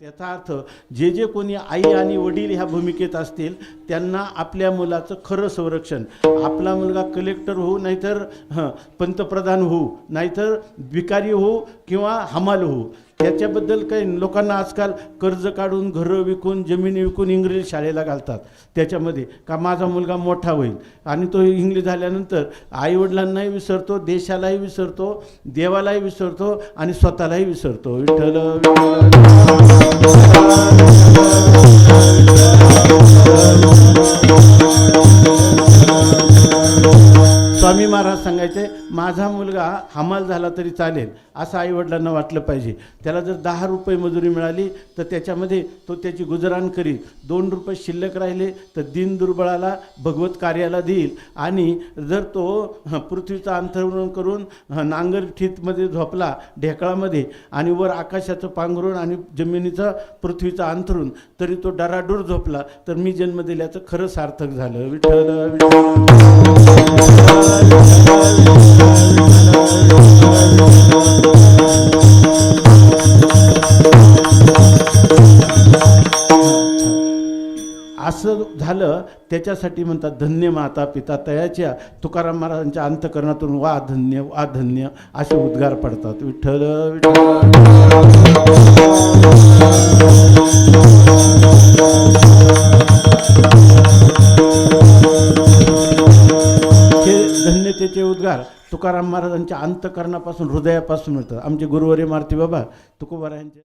याचा अर्थ जे जे कोणी आई आणि वडील ह्या भूमिकेत असतील त्यांना आपल्या मुलाचं खरं संरक्षण. आपला मुलगा कलेक्टर होऊ नाहीतर हं, पंतप्रधान होऊ नाहीतर भिकारी होऊ किंवा हमाल होऊ. त्याच्याबद्दल काही लोकांना आजकाल कर्ज काढून घरं विकून जमिनी विकून इंग्रजी शाळेला घालतात. त्याच्यामध्ये का माझा मुलगा मोठा होईल आणि तो इंग्लिश झाल्यानंतर आईवडिलांनाही विसरतो देशालाही विसरतो देवालाही विसरतो आणि स्वतःलाही विसरतो. विठ्ठल. महाराज माझा मुलगा हमाल झाला तरी चालेल असं आईवडिलांना वाटलं पाहिजे. त्याला जर दहा रुपये मजुरी मिळाली तर त्याच्यामध्ये तो त्याची गुजराण करील. दोन रुपये शिल्लक राहिले तर दिन दुर्बळाला भगवत कार्याला देईल. आणि जर तो पृथ्वीचा पृथ्वीचं करून नांगर ठीतमध्ये झोपला ढेकळामध्ये आणि वर आकाशाचं पांघरून आणि जमिनीचं पृथ्वीचं अंथरून तरी तो डराडूर झोपला तर मी जन्म दिल्याचं खरं सार्थक झालं. विठ्ठल विठ्ठल. असं झालं त्याच्यासाठी म्हणतात धन्य माता पिता तयाच्या तुकाराम महाराजांच्या अंतकरणातून वा धन्य वा धन्य असे उद्गार पडतात. विठ्ठल विठ्ठल. हे धन्यतेचे उद्गार तुकाराम महाराजांच्या अंतकरणापासून हृदयापासून मिळतात. आमचे गुरुवारी मारती बाबा तुकोबारायांचे